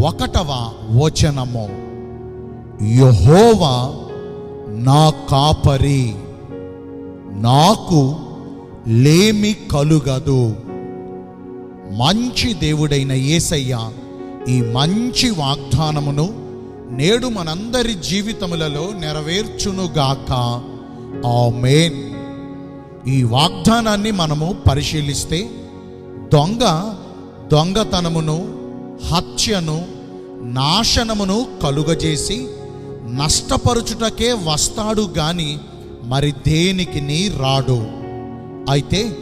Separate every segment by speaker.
Speaker 1: ఒకటవ వచనము. యహోవా నా కాపరి నాకు లేమి కలుగదు. మంచి దేవుడైన యేసయ్య ఈ మంచి వాగ్దానమును నేడు మనందరి జీవితములలో నెరవేర్చునుగాక మేన్ ఈ వాగ్దానాన్ని మనము పరిశీలిస్తే దొంగ దొంగతనమును హత్యను నాశనమును కలుగజేసి నష్టపరుచుటకే వస్తాడు గాని మరి దేనికి రాడు? అయితే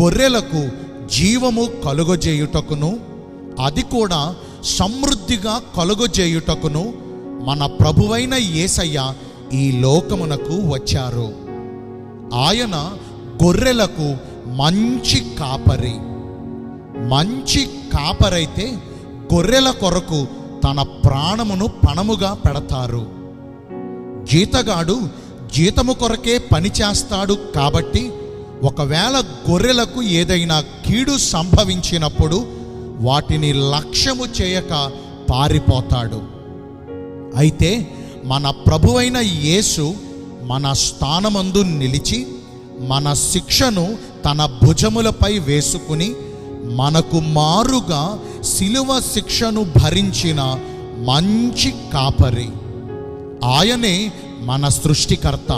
Speaker 1: గొర్రెలకు జీవము కలుగజేయుటకును అది కూడా సమృద్ధిగా కలుగజేయుటకును మన ప్రభువైన యేసయ్య ఈ లోకమునకు వచ్చారు. ఆయన గొర్రెలకు మంచి కాపరి. మంచి కాపరైతే గొర్రెల కొరకు తన ప్రాణమును పణముగా పెడతారు. జీతగాడు జీతము కొరకే పని చేస్తాడు కాబట్టి ఒకవేళ గొర్రెలకు ఏదైనా కీడు సంభవించినప్పుడు వాటిని లక్ష్యము చేయక పారిపోతాడు. అయితే మన ప్రభువైన యేసు మన స్థానమందు నిలిచి మన శిక్షను తన భుజములపై వేసుకుని మనకు మారుగా శిలువ శిక్షను భరించిన మంచి కాపరి. ఆయనే మన సృష్టికర్త.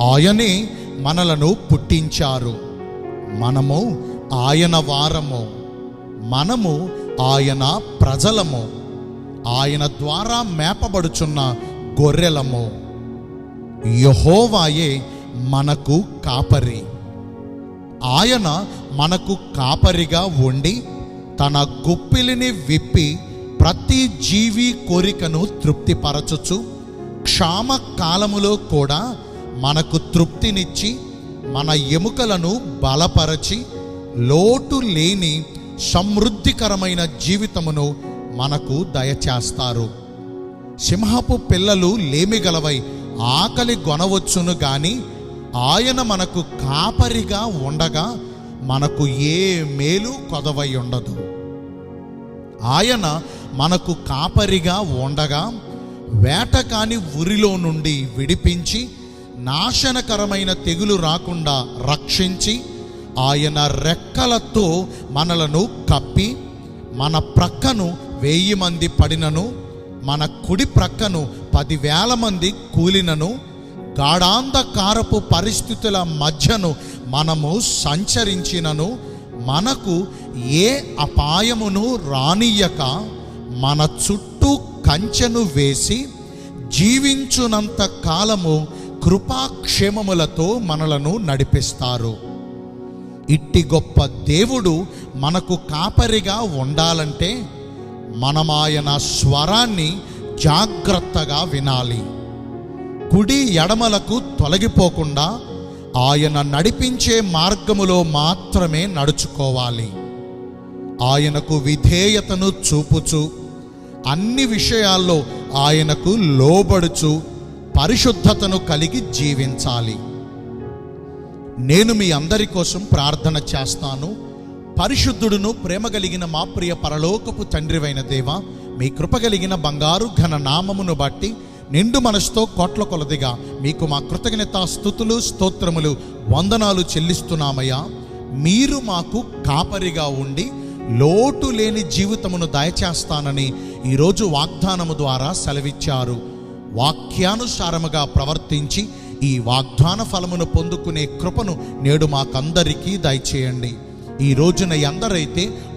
Speaker 1: ఆయనే మనలను పుట్టించారు. మనము ఆయన వారము. మనము ఆయన ప్రజలము. ఆయన ద్వారా మేపబడుచున్న గొర్రెలము. యహోవాయే మనకు కాపరి. ఆయన మనకు కాపరిగా ఉండి తన గుప్పిలిని విప్పి ప్రతి జీవి కోరికను తృప్తిపరచుచు క్షామ కాలములో కూడా మనకు తృప్తినిచ్చి మన ఎముకలను బలపరచి లోటు లేని సమృద్ధికరమైన జీవితమును మనకు దయచేస్తారు. సింహపు పిల్లలు లేమిగలవై ఆకలి గొనవచ్చును గాని ఆయన మనకు కాపరిగా ఉండగా మనకు ఏ మేలు కొదవై ఉండదు. ఆయన మనకు కాపరిగా ఉండగా వేటకాని ఉరిలో నుండి విడిపించి నాశనకరమైన తెగులు రాకుండా రక్షించి ఆయన రెక్కలతో మనలను కప్పి మన ప్రక్కను వెయ్యి మంది పడినను మన కుడి ప్రక్కను పదివేల మంది కూలినను గాఢాంధకారపు పరిస్థితుల మధ్యను మనము సంచరించినను మనకు ఏ అపాయమును రానియక మన చుట్టూ కంచెను వేసి జీవించునంత కాలము కృపాక్షేమములతో మనలను నడిపిస్తారు. ఇట్టి గొప్ప దేవుడు మనకు కాపరిగా ఉండాలంటే మనమాయన స్వరాన్ని జాగ్రత్తగా వినాలి. కుడి ఎడమలకు తొలగిపోకుండా ఆయన నడిపించే మార్గములో మాత్రమే నడుచుకోవాలి. ఆయనకు విధేయతను చూపుచు అన్ని విషయాల్లో ఆయనకు లోబడుచు పరిశుద్ధతను కలిగి జీవించాలి. నేను మీ అందరి కోసం ప్రార్థన చేస్తాను. పరిశుద్ధుడును ప్రేమ కలిగిన మా ప్రియ పరలోకపు తండ్రివైన దేవ మీ కృప కలిగిన బంగారు ఘన నామమును బట్టి నిండు మనసుతో కోట్ల కొలదిగా మీకు మా కృతజ్ఞత స్థుతులు స్తోత్రములు వందనాలు చెల్లిస్తున్నామయ్యా. మీరు మాకు కాపరిగా ఉండి లోటు లేని జీవితమును దయచేస్తానని ఈరోజు వాగ్దానము ద్వారా సెలవిచ్చారు. వాక్యానుసారముగా ప్రవర్తించి ఈ వాగ్దాన ఫలమును పొందుకునే కృపను నేడు మాకందరికీ దయచేయండి. ఈ రోజున ఎందరైతే